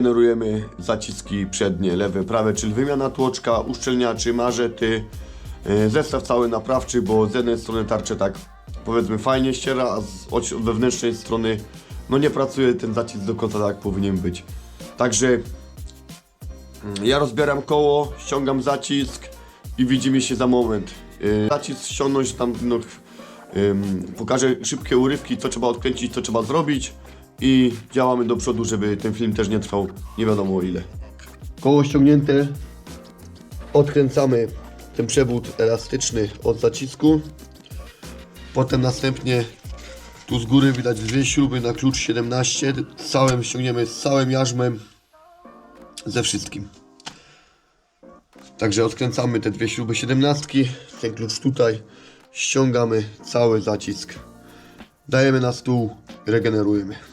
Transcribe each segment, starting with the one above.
Generujemy zaciski przednie, lewe, prawe, czyli wymiana tłoczka, uszczelniaczy, mażety, e, zestaw cały naprawczy, bo z jednej strony tarcze tak powiedzmy fajnie ściera, a z od wewnętrznej strony no nie pracuje ten zacisk do końca tak jak powinien być. Także mm, ja rozbieram koło, ściągam zacisk i widzimy się za moment. E, Zacisk ściągnąć tam no, pokażę szybkie urywki, co trzeba odkręcić, co trzeba zrobić i działamy do przodu, żeby ten film też nie trwał nie wiadomo ile. Koło ściągnięte, odkręcamy ten przewód elastyczny od zacisku. Potem następnie tu z góry widać dwie śruby na klucz 17. Z całym ściągniemy z całym jarzmem, ze wszystkim. Także odkręcamy te dwie śruby 17, ten klucz tutaj, ściągamy cały zacisk, dajemy na stół, regenerujemy.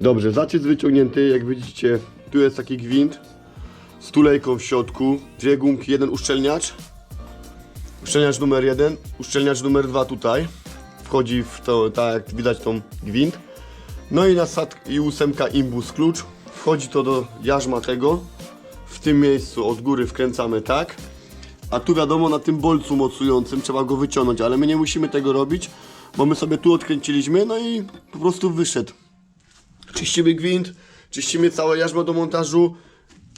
Dobrze, zacisk wyciągnięty, jak widzicie, tu jest taki gwint z tulejką w środku, dwie gumki, jeden uszczelniacz, uszczelniacz numer jeden, uszczelniacz numer dwa tutaj, wchodzi w to, tak jak widać tą gwint, no i nasad i ósemka imbus klucz, wchodzi to do jarzma tego, w tym miejscu od góry wkręcamy tak, a tu wiadomo na tym bolcu mocującym trzeba go wyciągnąć, ale my nie musimy tego robić, bo my sobie tu odkręciliśmy, no i po prostu wyszedł. Czyścimy gwint, czyścimy całe jarzmo do montażu,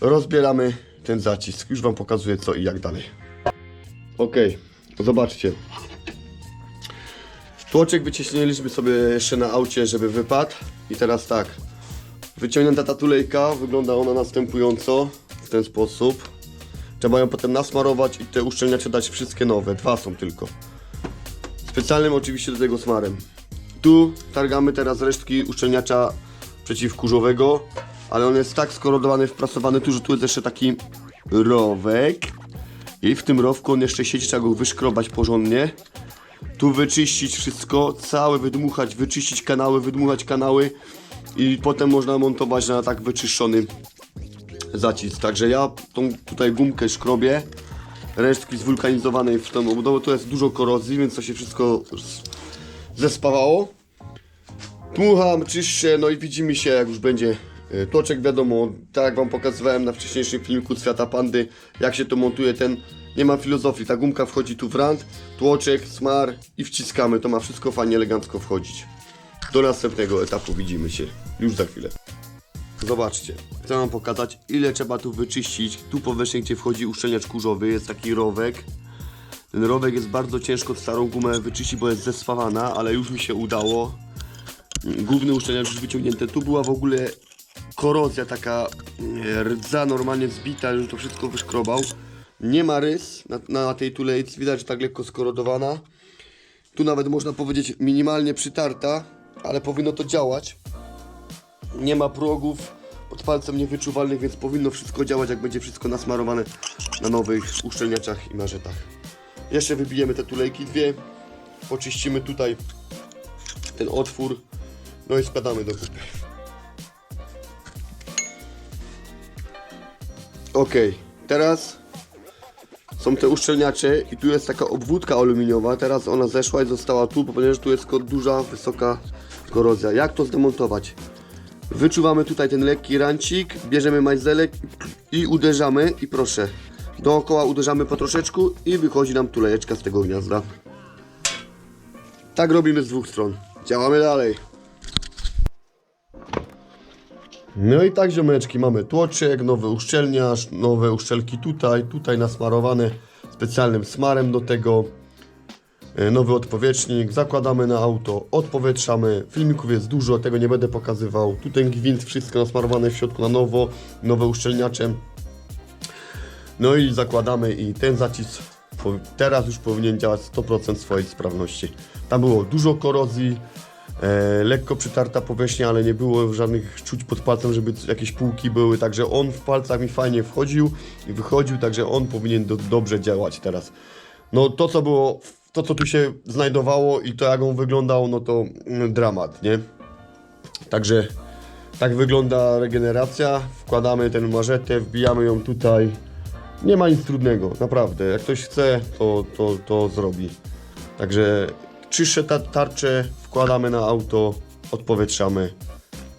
rozbieramy ten zacisk. Już Wam pokazuję co i jak dalej. Ok, zobaczcie. Tłoczek wyciśniliśmy sobie jeszcze na aucie, żeby wypadł. I teraz tak. Wyciągnięta ta tulejka, wygląda ona następująco, w ten sposób. Trzeba ją potem nasmarować i te uszczelniacze dać wszystkie nowe, dwa są tylko. Specjalnym oczywiście do tego smarem. Tu targamy teraz resztki uszczelniacza przeciwkurzowego, ale on jest tak skorodowany, wprasowany tu, że tu jest jeszcze taki rowek. I w tym rowku on jeszcze siedzi, trzeba go wyszkrobać porządnie. Tu wyczyścić wszystko, całe wydmuchać, wyczyścić kanały, wydmuchać kanały i potem można montować na tak wyczyszczony zacisk. Także ja tą tutaj gumkę szkrobię, resztki zwulkanizowanej w tą obudowę, to jest dużo korozji, więc to się wszystko zespawało. Dmucham, czyszczę, no i widzimy się jak już będzie e, toczek, wiadomo, tak jak Wam pokazywałem na wcześniejszym filmiku Świata Pandy, jak się to montuje ten, nie ma filozofii, ta gumka wchodzi tu w rand, tłoczek, smar i wciskamy, to ma wszystko fajnie, elegancko wchodzić. Do następnego etapu widzimy się już za chwilę. Zobaczcie, chcę Wam pokazać ile trzeba tu wyczyścić, tu powierzchnię gdzie wchodzi uszczelniacz kurzowy, jest taki rowek, ten rowek jest bardzo ciężko starą gumę wyczyścić, bo jest zespawana, ale już mi się udało główny uszczelniacz już wyciągnięty. Tu była w ogóle korozja taka e, rdza normalnie zbita, już to wszystko wyszkrobał. Nie ma rys na, na tej tulejce, widać, że tak lekko skorodowana. Tu nawet można powiedzieć minimalnie przytarta, ale powinno to działać. Nie ma progów pod palcem niewyczuwalnych, więc powinno wszystko działać, jak będzie wszystko nasmarowane na nowych uszczelniaczach i marzetach. Jeszcze wybijemy te tulejki dwie, poczyścimy tutaj ten otwór, no i składamy do kupy. Ok, teraz są te uszczelniacze i tu jest taka obwódka aluminiowa, teraz ona zeszła i została tu, ponieważ tu jest duża, wysoka korozja. Jak to zdemontować? Wyczuwamy tutaj ten lekki rancik, bierzemy majzelek i uderzamy i proszę, dookoła uderzamy po troszeczku i wychodzi nam tulejeczka z tego gniazda. Tak robimy z dwóch stron. Działamy dalej. No i tak ziomeczki, mamy tłoczek, nowy uszczelniacz, nowe uszczelki tutaj, tutaj nasmarowane specjalnym smarem do tego. E, Nowy odpowietrznik, zakładamy na auto, odpowietrzamy, filmików jest dużo, tego nie będę pokazywał. Tu ten gwint, wszystko nasmarowane w środku na nowo, nowe uszczelniacze. No i zakładamy i ten zacisk teraz już powinien działać 100% swojej sprawności. Tam było dużo korozji, e, lekko przytarta powierzchnia, ale nie było żadnych czuć pod palcem, żeby jakieś półki były, także on w palcach mi fajnie wchodził i wychodził, także on powinien do, dobrze działać teraz. No to co było, to co tu się znajdowało i to jak on wyglądał, no to mm, dramat, nie? Także tak wygląda regeneracja. Wkładamy tę marzetę, wbijamy ją tutaj. Nie ma nic trudnego, naprawdę. Jak ktoś chce, to, to, to zrobi. Także czyszczę ta tarczę, wkładamy na auto, odpowietrzamy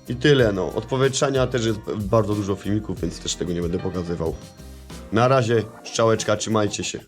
I tyle no. Odpowietrzania też jest bardzo dużo filmików, więc też tego nie będę pokazywał. Na razie, szczałeczka, trzymajcie się.